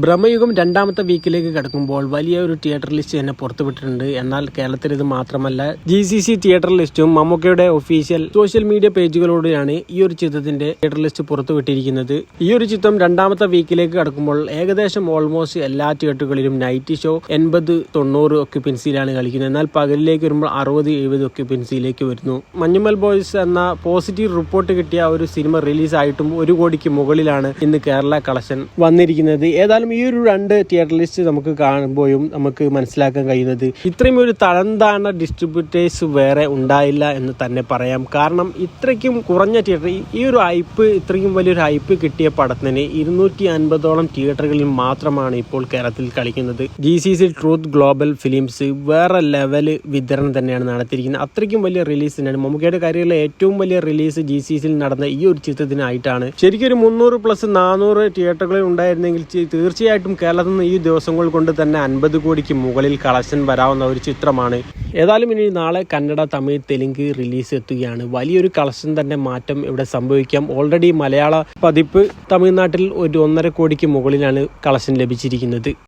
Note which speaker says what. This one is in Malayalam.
Speaker 1: ബ്രഹ്മയുഗം രണ്ടാമത്തെ വീക്കിലേക്ക് കടക്കുമ്പോൾ വലിയ ഒരു തിയേറ്റർ ലിസ്റ്റ് തന്നെ പുറത്തുവിട്ടിട്ടുണ്ട്. എന്നാൽ കേരളത്തിൽ ഇത് മാത്രമല്ല ജി സി സി തിയേറ്റർ ലിസ്റ്റും മമ്മൂക്കയുടെ ഒഫീഷ്യൽ സോഷ്യൽ മീഡിയ പേജുകളോടെയാണ് ഈ ഒരു ചിത്രത്തിന്റെ തിയേറ്റർ ലിസ്റ്റ് പുറത്തുവിട്ടിരിക്കുന്നത്. ഈ ഒരു ചിത്രം രണ്ടാമത്തെ വീക്കിലേക്ക് കടക്കുമ്പോൾ ഏകദേശം ഓൾമോസ്റ്റ് എല്ലാ തിയേറ്ററുകളിലും നൈറ്റ് ഷോ എൺപത് തൊണ്ണൂറ് ഒക്യുപ്പൻസിയിലാണ് കളിക്കുന്നത്. എന്നാൽ പകലിലേക്ക് വരുമ്പോൾ അറുപത് എഴുപത് ഒക്യുപ്പൻസിയിലേക്ക് വരുന്നു. മഞ്ഞുമൽ ബോയ്സ് എന്ന പോസിറ്റീവ് റിപ്പോർട്ട് കിട്ടിയ ഒരു സിനിമ റിലീസ് ആയിട്ടും ഒരു കോടിക്ക് മുകളിലാണ് ഇന്ന് കേരള കളക്ഷൻ വന്നിരിക്കുന്നത്. ഏതായാലും ഈ ഒരു രണ്ട് തിയേറ്റർ ലിസ്റ്റ് നമുക്ക് കാണുമ്പോഴും നമുക്ക് മനസ്സിലാക്കാൻ കഴിയുന്നത് ഇത്രയും ഒരു തഴന്താണ ഡിസ്ട്രിബ്യൂട്ടേഴ്സ് വേറെ ഉണ്ടായില്ല എന്ന് തന്നെ പറയാം. കാരണം ഇത്രയ്ക്കും കുറഞ്ഞ തിയേറ്റർ ഈ ഒരു ഹൈപ്പ് ഇത്രയും വലിയൊരു ഹൈപ്പ് കിട്ടിയ പടത്തിന് ഇരുന്നൂറ്റി അൻപതോളം തിയേറ്ററുകളിൽ മാത്രമാണ് ഇപ്പോൾ കേരളത്തിൽ കളിക്കുന്നത്. G C C truth global films വേറെ ലെവൽ വിതരണം തന്നെയാണ് നടത്തിയിരിക്കുന്നത്. അത്രയ്ക്കും വലിയ റിലീസ് തന്നെയാണ്. മമ്മൂക്കയുടെ കാര്യത്തിലെ ഏറ്റവും വലിയ റിലീസ് ജി സി സിയിൽ നടന്ന ഈ ഒരു ചിത്രത്തിനായിട്ടാണ്. ശരിക്കും ഒരു മുന്നൂറ് പ്ലസ് നാനൂറ് തിയേറ്ററുകളിൽ ഉണ്ടായിരുന്നെങ്കിൽ ചി- തീർച്ചയായിട്ടും കേരളത്തിൽ നിന്ന് ഈ ദിവസങ്ങൾ കൊണ്ട് തന്നെ അൻപത് കോടിക്ക് മുകളിൽ കളക്ഷൻ വരാവുന്ന ഒരു ചിത്രമാണ്. ഏതായാലും ഇനി നാളെ കന്നഡ തമിഴ് തെലുങ്ക് റിലീസ് എത്തുകയാണ്. വലിയൊരു കളക്ഷൻ തന്നെ മാറ്റം ഇവിടെ സംഭവിക്കാം. ഓൾറെഡി മലയാള പതിപ്പ് തമിഴ്നാട്ടിൽ ഒരു ഒന്നര കോടിക്ക് മുകളിലാണ് കളക്ഷൻ ലഭിച്ചിരിക്കുന്നത്.